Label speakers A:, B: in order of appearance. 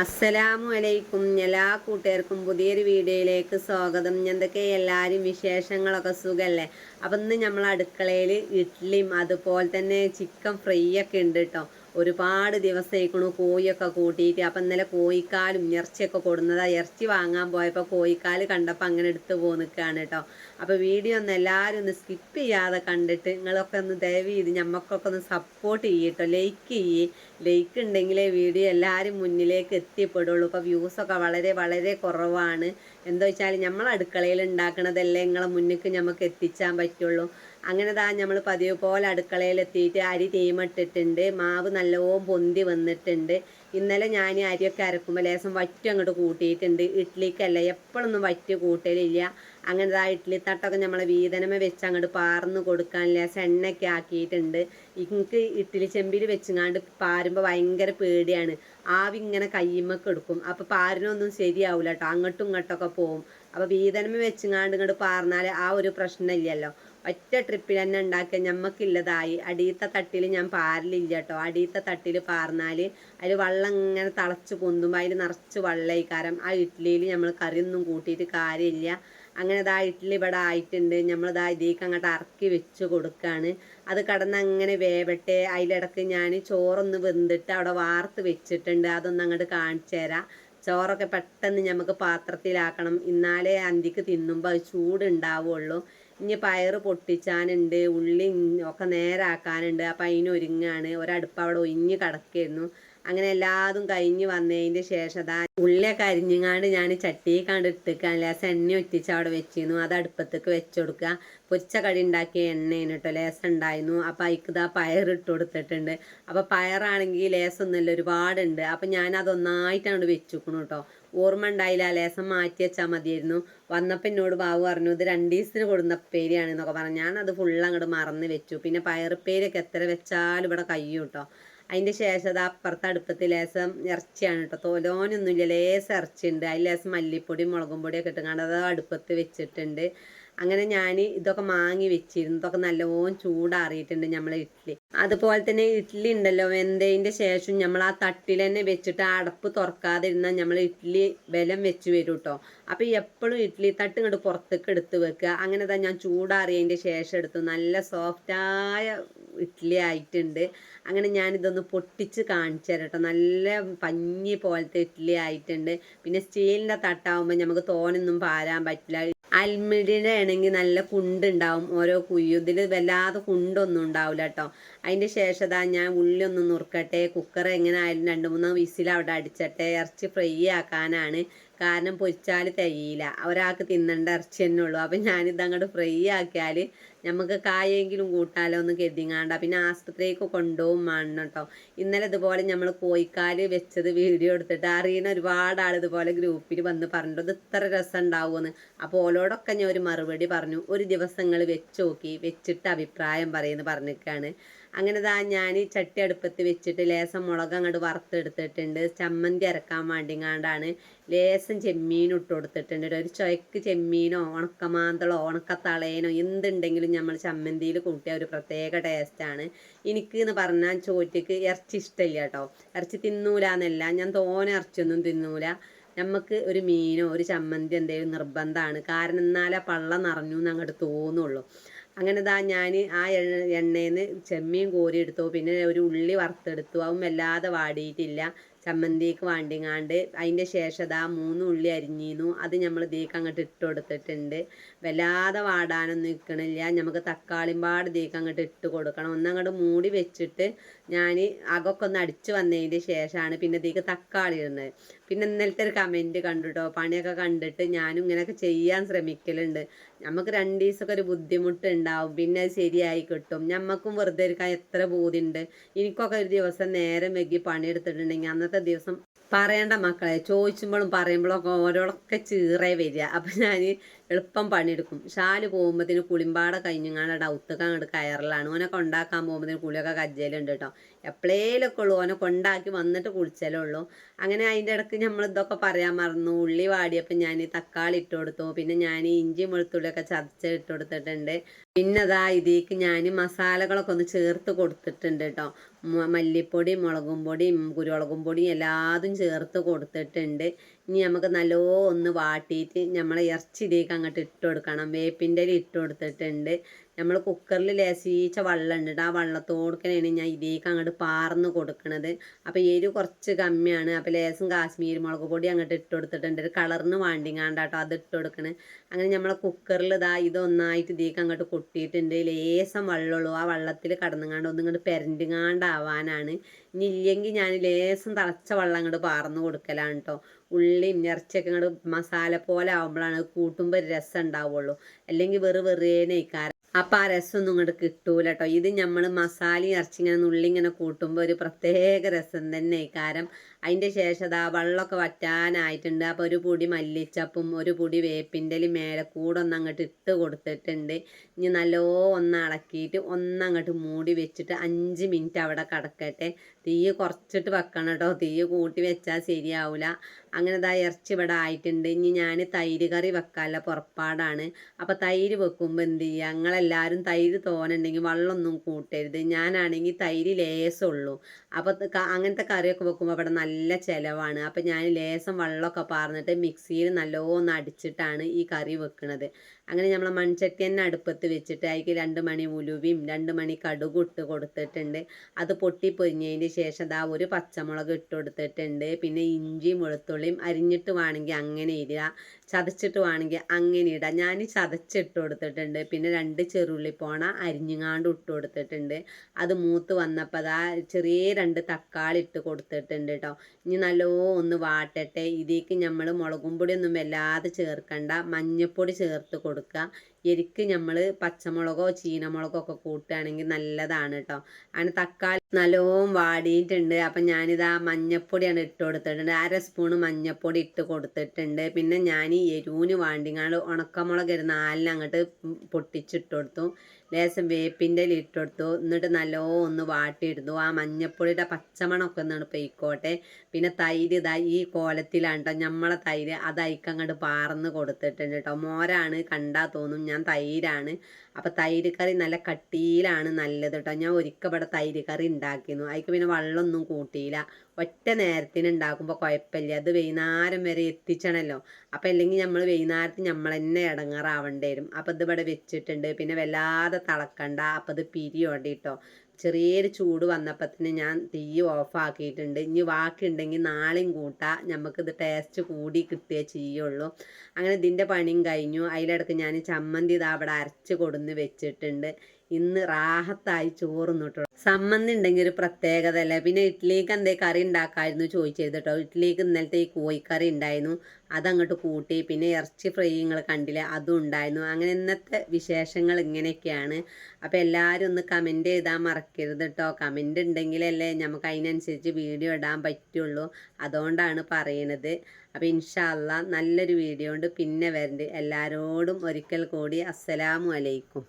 A: അസ്സലാമു അലൈക്കും എല്ലാ കൂട്ടുകാർക്കും പുതിയൊരു വീഡിയോയിലേക്ക് സ്വാഗതം. എന്തൊക്കെ എല്ലാവരും വിശേഷങ്ങളൊക്കെ സുഖമല്ലേ അപ്പം ഇന്ന് നമ്മൾ അടുക്കളയിൽ ഇഡ്ഡലിയും അതുപോലെ തന്നെ ചിക്കൻ ഫ്രൈ ഒക്കെ ഉണ്ട് കേട്ടോ. ഒരുപാട് ദിവസമായിക്കണു കോഴിയൊക്കെ കൂട്ടിയിട്ട് അപ്പം ഇന്നലെ കോഴിക്കാലും ഇറച്ചിയൊക്കെ കൊടുന്നതാ. ഇറച്ചി വാങ്ങാൻ പോയപ്പോൾ കോഴിക്കാൽ കണ്ടപ്പോൾ അങ്ങനെ എടുത്തു പോ നിൽക്കുകയാണ് കേട്ടോ അപ്പോൾ വീഡിയോ ഒന്ന് എല്ലാവരും ഒന്ന് സ്കിപ്പ് ചെയ്യാതെ കണ്ടിട്ട് നിങ്ങളൊക്കെ ഒന്ന് ദയവ് ചെയ്ത് ഞമ്മക്കൊക്കെ ഒന്ന് സപ്പോർട്ട് ചെയ്യട്ടോ ലൈക്ക് ചെയ്യേ. ലൈക്ക് ഉണ്ടെങ്കിലേ വീഡിയോ എല്ലാവരും മുന്നിലേക്ക് എത്തിപ്പെടുള്ളൂ. ഇപ്പോൾ വ്യൂസൊക്കെ വളരെ വളരെ കുറവാണ്. എന്താ വെച്ചാൽ നമ്മൾ അടുക്കളയിൽ ഉണ്ടാക്കണതല്ലേ നിങ്ങളെ മുന്നിലേക്ക് നമുക്ക് എത്തിച്ചാൻ പറ്റുള്ളൂ. അങ്ങനെ താ നമ്മൾ പതിവ് പോലെ അടുക്കളയിൽ എത്തിയിട്ട് അരി തീമട്ടിട്ടുണ്ട് മാവ് നല്ലോണം പൊന്തി വന്നിട്ടുണ്ട്. ഇന്നലെ ഞാൻ അരിയൊക്കെ അരക്കുമ്പോൾ ലേശം വറ്റി അങ്ങോട്ട് കൂട്ടിയിട്ടുണ്ട്. ഇഡ്ഡലിക്കല്ല എപ്പോഴൊന്നും വറ്റ് കൂട്ടലില്ല. അങ്ങനെ ആ ഇഡ്ഡലി തട്ടൊക്കെ നമ്മളെ വീതനമ വെച്ച് അങ്ങോട്ട് പാർന്ന് കൊടുക്കാൻ ലേശം എണ്ണയൊക്കെ ആക്കിയിട്ടുണ്ട്. എനിക്ക് ഇഡ്ഡലി ചെമ്പിൽ വെച്ചങ്ങാണ്ട് പാരുമ്പോൾ ഭയങ്കര പേടിയാണ്. ആവി ഇങ്ങനെ കയ്യുമ്മൊക്കെ എടുക്കും. അപ്പോൾ പാരിനൊന്നും ശരിയാവില്ല കേട്ടോ അങ്ങോട്ടും ഇങ്ങോട്ടൊക്കെ പോവും. അപ്പോൾ വീതനമ വെച്ചങ്ങാണ്ട് ഇങ്ങോട്ട് പാർന്നാൽ ആ ഒരു പ്രശ്നമില്ലല്ലോ. ഒറ്റ ട്രിപ്പിൽ തന്നെ ഉണ്ടാക്കിയ ഞമ്മക്കില്ലതായി അടിയത്തെ തട്ടിൽ ഞാൻ പാരലില്ല കേട്ടോ അടിയത്തെ തട്ടിൽ പാർന്നാൽ അതിൽ വെള്ളം ഇങ്ങനെ തിളച്ച് പൊന്തുമ്പോൾ അതിൽ നിറച്ച് വെള്ളയിക്കാരം ആ ഇഡ്ഡലിയിൽ നമ്മൾ കറിയൊന്നും കൂട്ടിയിട്ട് കാര്യമില്ല അങ്ങനെ ഇതാ ഇഡ്ഡലി ഇവിടെ ആയിട്ടുണ്ട്. നമ്മളിതാ ഇതിലേക്ക് അങ്ങോട്ട് ഇറക്കി വെച്ച് കൊടുക്കുകയാണ് അത് കടന്ന് അങ്ങനെ വേവട്ടെ. അതിലിടക്ക് ഞാൻ ചോറൊന്ന് വെന്തിട്ട് അവിടെ വാർത്ത് വെച്ചിട്ടുണ്ട്. അതൊന്ന് അങ്ങോട്ട് കാണിച്ചു തരാം. ചോറൊക്കെ പെട്ടെന്ന് നമുക്ക് പാത്രത്തിലാക്കണം. എന്നാലേ അന്തിക്ക് തിന്നുമ്പോൾ അത് ചൂടുണ്ടാവുള്ളൂ. ഇനി പയറ് പൊട്ടിച്ചാനുണ്ട് ഉള്ളി ഒക്കെ നേരാക്കാനുണ്ട് അപ്പം അതിനൊരുങ്ങാണ് ഒരടുപ്പ് അവിടെ ഒഴിഞ്ഞ് കിടക്കായിരുന്നു അങ്ങനെ എല്ലാതും കഴിഞ്ഞ് വന്നതിന്റെ ശേഷം അതാ ഉള്ളിയൊക്കെ അരിഞ്ഞങ്ങാണ്ട് ഞാൻ ചട്ടിക്കാണ്ട് ഇട്ടിക്കാൻ ലേസം എണ്ണ ഒറ്റിച്ച് അവിടെ വെച്ചിരുന്നു. അത് അടുപ്പത്തേക്ക് വെച്ച് കൊടുക്കുക പൊരിച്ച കടി ഉണ്ടാക്കിയ എണ്ണയാണ് കേട്ടോ ലേസം ഉണ്ടായിരുന്നു. അപ്പം അതിക്ക് ഇതാ പയർ ഇട്ട് കൊടുത്തിട്ടുണ്ട്. അപ്പം പയറാണെങ്കിൽ ലേസം ഒന്നുമില്ല ഒരുപാടുണ്ട്. അപ്പം ഞാൻ അതൊന്നായിട്ടാണ് വെച്ചുക്കണം കേട്ടോ ഓർമ്മ ഉണ്ടായില്ല. ലേസം മാറ്റി വെച്ചാൽ മതിയായിരുന്നു. വന്നപ്പോൾ എന്നോട് ബാബു പറഞ്ഞു ഇത് രണ്ട് ദിവസത്തിന് കൊടുന്ന പേരിയാണ് എന്നൊക്കെ പറഞ്ഞു. ഞാൻ അത് ഫുള്ള് അങ്ങോട്ട് മറന്ന് വെച്ചു. പിന്നെ പയറുപ്പേരൊക്കെ എത്ര വെച്ചാലും ഇവിടെ കയ്യും കേട്ടോ അതിന്റെ ശേഷം അത് അപ്പുറത്തെ അടുപ്പത്ത് ലേസം ഇറച്ചിയാണ് കേട്ടോ തോലോനൊന്നുമില്ല ലേസം ഇറച്ചിയുണ്ട്. അതിൽ ലേസം മല്ലിപ്പൊടി മുളകും പൊടിയൊക്കെ ഇട്ടുകൊണ്ട് അത് അടുപ്പത്ത് വെച്ചിട്ടുണ്ട്. അങ്ങനെ ഞാൻ ഇതൊക്കെ മാങ്ങി വെച്ചിരുന്നു. ഇതൊക്കെ നല്ലോണം ചൂടാറിയിട്ടുണ്ട് നമ്മൾ ഇഡ്ഡലി അതുപോലെ തന്നെ ഇഡ്ഡലി ഉണ്ടല്ലോ വെന്തതിന്റെ ശേഷം നമ്മൾ ആ തട്ടിൽ തന്നെ വെച്ചിട്ട് ആ അടപ്പ് തുറക്കാതിരുന്നാൽ നമ്മൾ ഇഡ്ഡലി ബലം വെച്ച് വരും കേട്ടോ അപ്പോൾ എപ്പോഴും ഇഡ്ഡലി തട്ട് ഇങ്ങോട്ട് പുറത്തേക്ക് എടുത്ത് വെക്കുക. അങ്ങനെ തന്നെ ഞാൻ ചൂടാറിയതിന്റെ ശേഷം എടുത്തു നല്ല സോഫ്റ്റായ ഇഡ്ഡലി ആയിട്ടുണ്ട്. അങ്ങനെ ഞാനിതൊന്ന് പൊട്ടിച്ച് കാണിച്ചു തരാം കേട്ടോ നല്ല പഞ്ഞി പോലത്തെ ഇഡ്ഡലി ആയിട്ടുണ്ട്. പിന്നെ സ്റ്റീലിന്റെ തട്ടാവുമ്പോൾ നമുക്ക് തോനൊന്നും പാരാൻ പറ്റില്ല. അൽമിഡിയുടെ ആണെങ്കിൽ നല്ല കുണ്ടുണ്ടാവും. ഓരോ കുയ്യും. ഇതിൽ വല്ലാതെ കുണ്ടൊന്നും ഉണ്ടാവില്ല കേട്ടോ. അതിന്റെ ശേഷം ഞാൻ ഉള്ളി ഒന്ന് നുറുക്കട്ടെ. കുക്കർ എങ്ങനെ ആയാലും രണ്ട് മൂന്ന് വിസിൽ അവിടെ അടിച്ചട്ടെ. ഇറച്ചി ഫ്രൈ ആക്കാനാണ് കാരണം പൊരിച്ചാൽ തികയില്ല. ഒരാൾക്ക് തിന്നേണ്ട ഇറച്ചി തന്നെ ഉള്ളൂ. അപ്പം ഞാനിത് അങ്ങോട്ട് ഫ്രൈ ആക്കിയാൽ നമുക്ക് കായെങ്കിലും കൂട്ടാലോ ഒന്ന് കരുതിങ്ങാണ്ട പിന്നെ ആസ്പത്രിക്ക് കൊണ്ടുപോകും വേണം കേട്ടോ ഇന്നലെ ഇതുപോലെ നമ്മൾ കോഴിക്കാൽ വെച്ചത് വീഡിയോ എടുത്തിട്ട് അറിയുന്ന ഒരുപാട് ആൾ ഇതുപോലെ ഗ്രൂപ്പിൽ വന്ന് പറഞ്ഞിട്ട് ഇത് ഇത്ര രസം ഉണ്ടാവുമെന്ന് അപ്പോൾ ഓലോടൊക്കെ ഞാൻ ഒരു മറുപടി പറഞ്ഞു. ഒരു ദിവസങ്ങൾ വെച്ച് നോക്കി വെച്ചിട്ട് അഭിപ്രായം പറയുമെന്ന് പറഞ്ഞിരിക്കുകയാണ് അങ്ങനെ ദാ ഞാൻ ഈ ചട്ടി അടുപ്പത്ത് വെച്ചിട്ട് ലേസം മുളക് അങ്ങോട്ട് വറുത്തെടുത്തിട്ടുണ്ട്. ചമ്മന്തി അരക്കാൻ വേണ്ടിങ്ങാണ്ടാണ്. ലേസം ചെമ്മീനും ഇട്ട് കൊടുത്തിട്ടുണ്ട് ഒരു ചുവക്ക് ചെമ്മീനോ ഉണക്കമാന്തളോ ഉണക്കത്തളയനോ എന്തുണ്ടെങ്കിലും നമ്മൾ ചമ്മന്തിയിൽ കൂട്ടിയ ഒരു പ്രത്യേക ടേസ്റ്റാണ് എനിക്ക് എന്ന് പറഞ്ഞാൽ ചോറ്റക്ക് ഇറച്ചി ഇഷ്ടമില്ല കേട്ടോ. ഇറച്ചി തിന്നൂല എന്നല്ല ഞാൻ തോനെ ഇറച്ചിയൊന്നും തിന്നൂല. നമുക്ക് ഒരു മീനോ ഒരു ചമ്മന്തി എന്തെങ്കിലും നിർബന്ധമാണ് കാരണം എന്നാലേ പള്ള നിറഞ്ഞു എന്ന് അങ്ങോട്ട് തോന്നുള്ളൂ. അങ്ങനെ ദാ ഞാൻ ആ എണ്ണയിൽ നിന്ന് ചെമ്മീൻ കോരിയെടുത്തു പിന്നെ ഒരു ഉള്ളി വറുത്തെടുത്തു. അതും വല്ലാതെ വാടിയിട്ടില്ല. ചമ്മന്തിക്ക് വാണ്ടിങ്ങാണ്ട് അതിന്റെ ശേഷം ഇതാ മൂന്ന് ഉള്ളി അരിഞ്ഞിരുന്നു. അത് നമ്മൾ ദീക്ക് അങ്ങോട്ട് ഇട്ട് കൊടുത്തിട്ടുണ്ട്. വല്ലാതെ വാടാനൊന്നും നിൽക്കണില്ല നമുക്ക് തക്കാളിമ്പാട് ദീക്ക് അങ്ങോട്ട് ഇട്ട് കൊടുക്കണം. ഒന്നങ്ങോട്ട് മൂടി വെച്ചിട്ട് ഞാൻ അകൊക്കെ ഒന്ന് അടിച്ച് വന്നതിന്റെ ശേഷമാണ് പിന്നെ ദീക്ക് തക്കാളി ഇടുന്നത്. പിന്നെ ഇന്നലത്തെ ഒരു കമന്റ് കണ്ടുട്ടോ? പണിയൊക്കെ കണ്ടിട്ട് ഞാനും ഇങ്ങനെയൊക്കെ ചെയ്യാൻ ശ്രമിക്കലുണ്ട്. നമുക്ക് രണ്ട് ദിവസമൊക്കെ ഒരു ബുദ്ധിമുട്ട് ഉണ്ടാവും. പിന്നെ ശരിയായി കിട്ടും. നമുക്കും വെറുതെ ഇരിക്കാൻ എത്ര ബോധ്യമുണ്ട് എനിക്കൊക്കെ ഒരു ദിവസം നേരം വൈകി പണിയെടുത്തിട്ടുണ്ടെങ്കിൽ അന്നത്തെ ദിവസം പറയേണ്ട മക്കളെ ചോദിച്ചുമ്പോഴും പറയുമ്പോഴൊക്കെ ഓരോടൊക്കെ ചീറേ വരിക. അപ്പം ഞാൻ എളുപ്പം പണിയെടുക്കും. ഷാൽ പോകുമ്പോഴത്തേന് കുളിമ്പാട കഴിഞ്ഞങ്ങാണ്ട് ഡൗത്തൊക്കെ അങ്ങോട്ട് കയറലാണ്. ഓനെ കൊണ്ടാക്കാൻ പോകുമ്പോഴത്തേന് കുളിയൊക്കെ കജ്ജലുണ്ട് കേട്ടോ എപ്പോഴേലൊക്കെ ഉള്ളൂ. ഓനെ കൊണ്ടാക്കി വന്നിട്ട് കുളിച്ചാലേ ഉള്ളൂ അങ്ങനെ അതിന്റെ ഇടയ്ക്ക് നമ്മൾ ഇതൊക്കെ പറയാൻ മറന്നു. ഉള്ളി വാടിയപ്പോൾ ഞാൻ ഈ തക്കാളി ഇട്ട് കൊടുത്തു. പിന്നെ ഞാൻ ഇഞ്ചി വെളുത്തുള്ളിയൊക്കെ ചതച്ച് ഇട്ട് കൊടുത്തിട്ടുണ്ട്. പിന്നെ അതാ ഇതിലേക്ക് ഞാൻ മസാലകളൊക്കെ ഒന്ന് ചേർത്ത് കൊടുത്തിട്ടുണ്ട് കേട്ടോ മല്ലിപ്പൊടി മുളകും പൊടിയും കുരുമുളകും പൊടിയും എല്ലാതും ചേർത്ത് കൊടുത്തിട്ടുണ്ട്. ഇനി നമുക്ക് നല്ലോ ഒന്ന് വാട്ടിയിട്ട് നമ്മൾ ഇറച്ചിയിലേക്ക് അങ്ങോട്ട് ഇട്ട് കൊടുക്കണം. വേപ്പിന്റെ ഇല ഇട്ട് കൊടുത്തിട്ടുണ്ട്. നമ്മൾ കുക്കറിൽ ലേശീച്ച വെള്ളം ആ വെള്ളത്തോടുക്കനെയാണ് ഞാൻ ഇതിലേക്ക് അങ്ങോട്ട് പാർന്ന് കൊടുക്കണത്. അപ്പോൾ എരി കുറച്ച് കമ്മിയാണ്. അപ്പോൾ ലേശം കാശ്മീർ മുളക് പൊടി അങ്ങോട്ട് ഇട്ട് കൊടുത്തിട്ടുണ്ട്. ഒരു കളറിന് വാണ്ടിങ്ങാണ്ടാട്ടോ അത് ഇട്ട് കൊടുക്കണേ. അങ്ങനെ നമ്മളെ കുക്കറിൽ ഇതാ ഇതൊന്നായിട്ട് ഇതിലേക്ക് അങ്ങോട്ട് കൊട്ടിയിട്ടുണ്ട്. ലേശം വെള്ളമുള്ളൂ ആ വെള്ളത്തിൽ കടന്നുങ്ങാണ്ട് ഒന്നും ഇങ്ങോട്ട് പെരണ്ടുങ്ങാണ്ടാവാനാണ്. ഇനി ഇല്ലെങ്കിൽ ഞാൻ ലേശം തിളച്ച വെള്ളം അങ്ങോട്ട് പാർന്ന് കൊടുക്കലാണ് കേട്ടോ ഉള്ളിയും ഇറച്ചിയൊക്കെ അങ്ങോട്ട് മസാല പോലെ ആകുമ്പോഴാണ് കൂട്ടുമ്പോൾ ഒരു രസം ഉണ്ടാവുള്ളൂ. അല്ലെങ്കിൽ വെറു വെറുതേനേക്കാരം അപ്പം ആ രസമൊന്നും ഇങ്ങോട്ട് കിട്ടൂല കേട്ടോ ഇത് നമ്മൾ മസാലയും ഇറച്ചി ഇങ്ങനെ ഇങ്ങനെ കൂട്ടുമ്പോൾ ഒരു പ്രത്യേക രസം തന്നെ കാരണം അതിന്റെ ശേഷം അതാ വെള്ളമൊക്കെ വറ്റാനായിട്ടുണ്ട്. അപ്പോൾ ഒരു പൊടി മല്ലിച്ചപ്പും ഒരു പൊടി വേപ്പിന്റെ മേലെ കൂടെ ഒന്ന് അങ്ങോട്ട് ഇട്ട് കൊടുത്തിട്ടുണ്ട്. ഇനി നല്ലോ ഒന്ന് ഇളക്കിയിട്ട് ഒന്നങ്ങോട്ട് മൂടി വെച്ചിട്ട് അഞ്ച് മിനിറ്റ് അവിടെ കിടക്കട്ടെ. തീ കുറച്ചിട്ട് വെക്കണം കേട്ടോ തീ കൂട്ടി വെച്ചാൽ ശരിയാവില്ല അങ്ങനെ ഇതാ ഇറച്ചി ഇവിടെ ആയിട്ടുണ്ട്. ഇനി ഞാൻ തൈര് കറി വെക്കാനുള്ള പുറപ്പാടാണ്. അപ്പോൾ തൈര് വെക്കുമ്പോൾ എന്ത് ചെയ്യുക ഞങ്ങളെല്ലാവരും തൈര് തോനുണ്ടെങ്കിൽ വെള്ളമൊന്നും കൂട്ടരുത്. ഞാനാണെങ്കിൽ തൈര് ലേസമുള്ളൂ അപ്പോൾ അങ്ങനത്തെ കറിയൊക്കെ വെക്കുമ്പോൾ അവിടെ നല്ല ചിലവാണ്. അപ്പോൾ ഞാൻ ലേസം വെള്ളമൊക്കെ പാർന്നിട്ട് മിക്സിയിൽ നല്ലോണം അടിച്ചിട്ടാണ് ഈ കറി വെക്കുന്നത് അങ്ങനെ നമ്മൾ മൺചട്ടി തന്നെ അടുപ്പത്ത് വെച്ചിട്ട് അതിൽ രണ്ട് മണി ഉലുവയും രണ്ട് മണി കടുകും ഇട്ട് കൊടുത്തിട്ടുണ്ട്. അത് പൊട്ടി പൊരിഞ്ഞതിന് ശേഷം ദാ ഒരു പച്ചമുളക് ഇട്ട് കൊടുത്തിട്ടുണ്ട്. പിന്നെ ഇഞ്ചിയും വെളുത്തുള്ളിയും അരിഞ്ഞിട്ട് വേണമെങ്കിൽ അങ്ങനെ ഇടുക. ചതച്ചിട്ട് വേണമെങ്കിൽ അങ്ങനെ ഇടാം. ഞാൻ ചതച്ചിട്ട് കൊടുത്തിട്ടുണ്ട്. പിന്നെ രണ്ട് ചെറുള്ളി പോണ അരിഞ്ഞുങ്ങാണ്ട് ഇട്ട് കൊടുത്തിട്ടുണ്ട്. അത് മൂത്ത് വന്നപ്പോൾ അതാ ചെറിയ രണ്ട് തക്കാളി ഇട്ട് കൊടുത്തിട്ടുണ്ട് കേട്ടോ ഇനി നല്ലോ ഒന്ന് വാട്ടട്ടെ. ഇതിലേക്ക് നമ്മൾ മുളകും പൊടി ഒന്നും വല്ലാതെ ചേർക്കണ്ട. മഞ്ഞൾപ്പൊടി ചേർത്ത് കൊടുക്കുക എരിക്ക് നമ്മൾ പച്ചമുളകോ ചീനമുളകോ ഒക്കെ കൂട്ടുകയാണെങ്കിൽ നല്ലതാണ് കേട്ടോ അങ്ങനെ തക്കാളി നല്ലോം വാടിയിട്ടുണ്ട്. അപ്പം ഞാനിതാ മഞ്ഞപ്പൊടിയാണ് ഇട്ട് കൊടുത്തിട്ടുണ്ട്. അര സ്പൂൺ മഞ്ഞപ്പൊടി ഇട്ട് കൊടുത്തിട്ടുണ്ട്. പിന്നെ ഞാൻ ഈ എരിവിന് വാണ്ടിങ്ങാണ്ട് ഉണക്കമുളക് ഒരു നാലിന് അങ്ങോട്ട് പൊട്ടിച്ചിട്ട് കൊടുത്തു ലേശം വേപ്പിന്റെ ഇട്ട് കൊടുത്തു എന്നിട്ട് നല്ലോ ഒന്ന് വാട്ടിയിരുന്നു ആ മഞ്ഞപ്പൊടിയുടെ പച്ചമണമൊക്കെ ഒന്നാണ് പൊയ്ക്കോട്ടെ. പിന്നെ തൈര് ഇതാ ഈ കോലത്തിലാണ് കേട്ടോ നമ്മളെ തൈര് അത് അയക്കങ്ങോട്ട് പാർന്ന് കൊടുത്തിട്ടുണ്ട് കേട്ടോ. മോരാണ് കണ്ടാൽ തോന്നും. ഞാൻ തൈരാണ്. അപ്പോൾ തൈര് കറി നല്ല കട്ടിയിലാണ് നല്ലത് കേട്ടോ. ഞാൻ ഒരിക്കൽ ഇവിടെ തൈര് കറി ഉണ്ടാക്കിയിരുന്നു അതിക്ക് പിന്നെ വെള്ളമൊന്നും കൂട്ടിയില്ല. ഒറ്റ നേരത്തിന് ഉണ്ടാക്കുമ്പോൾ കുഴപ്പമില്ല അത് വൈകുന്നേരം വരെ എത്തിച്ചണല്ലോ. അപ്പോൾ അല്ലെങ്കിൽ നമ്മൾ വൈകുന്നേരത്ത് നമ്മൾ തന്നെ ഇടങ്ങാറാവേണ്ടി വരും അപ്പോൾ ഇത് ഇവിടെ വെച്ചിട്ടുണ്ട്. പിന്നെ വല്ലാതെ തിളക്കണ്ട. അപ്പോൾ ഇത് പിരിയോണ്ടി കേട്ടോ ചെറിയൊരു ചൂട് വന്നപ്പോൾ തന്നെ ഞാൻ തീ ഓഫ് ആക്കിയിട്ടുണ്ട്. ഇനി ബാക്കിയുണ്ടെങ്കിൽ നാളെയും കൂട്ടാം. നമുക്കിത് ടേസ്റ്റ് കൂടി കിട്ടുകയേ ചെയ്യുള്ളൂ. അങ്ങനെ ഇതിന്റെ പണിയും കഴിഞ്ഞു. അതിലിടക്ക് ഞാൻ ചമ്മന്തി ഇതാ അവിടെ അരച്ച് കൊടുന്ന് വെച്ചിട്ടുണ്ട്. ഇന്ന് റാഹത്തായി ചോറ് ചോറുന്നിട്ടോ സമ്മന്തി ഉണ്ടെങ്കിൽ ഒരു പ്രത്യേകത അല്ലേ പിന്നെ ഇഡ്ഡലിക്ക് എന്തേ കറി ഉണ്ടാക്കായിരുന്നു ചോദിച്ചത് കേട്ടോ. ഇഡ്ഡലിക്ക് ഇന്നലത്തെ ഈ കോഴിക്കറി ഉണ്ടായിരുന്നു. അതങ്ങോട്ട് കൂട്ടി പിന്നെ ഇറച്ചി ഫ്രൈ നിങ്ങൾ കണ്ടില്ലേ അതും ഉണ്ടായിരുന്നു. അങ്ങനെ ഇന്നത്തെ വിശേഷങ്ങൾ ഇങ്ങനെയൊക്കെയാണ്. അപ്പോൾ എല്ലാവരും ഒന്ന് കമന്റ് ചെയ്താൽ മറക്കരുത് കേട്ടോ കമന്റ് ഉണ്ടെങ്കിലല്ലേ നമുക്ക് അതിനനുസരിച്ച് വീഡിയോ ഇടാൻ പറ്റുള്ളൂ. അതുകൊണ്ടാണ് പറയണത്. അപ്പോൾ ഇൻഷാല്ല നല്ലൊരു വീഡിയോ ഉണ്ട് പിന്നെ വരണ്ട്. എല്ലാവരോടും ഒരിക്കൽ കൂടി അസ്സലാമു അലൈക്കും.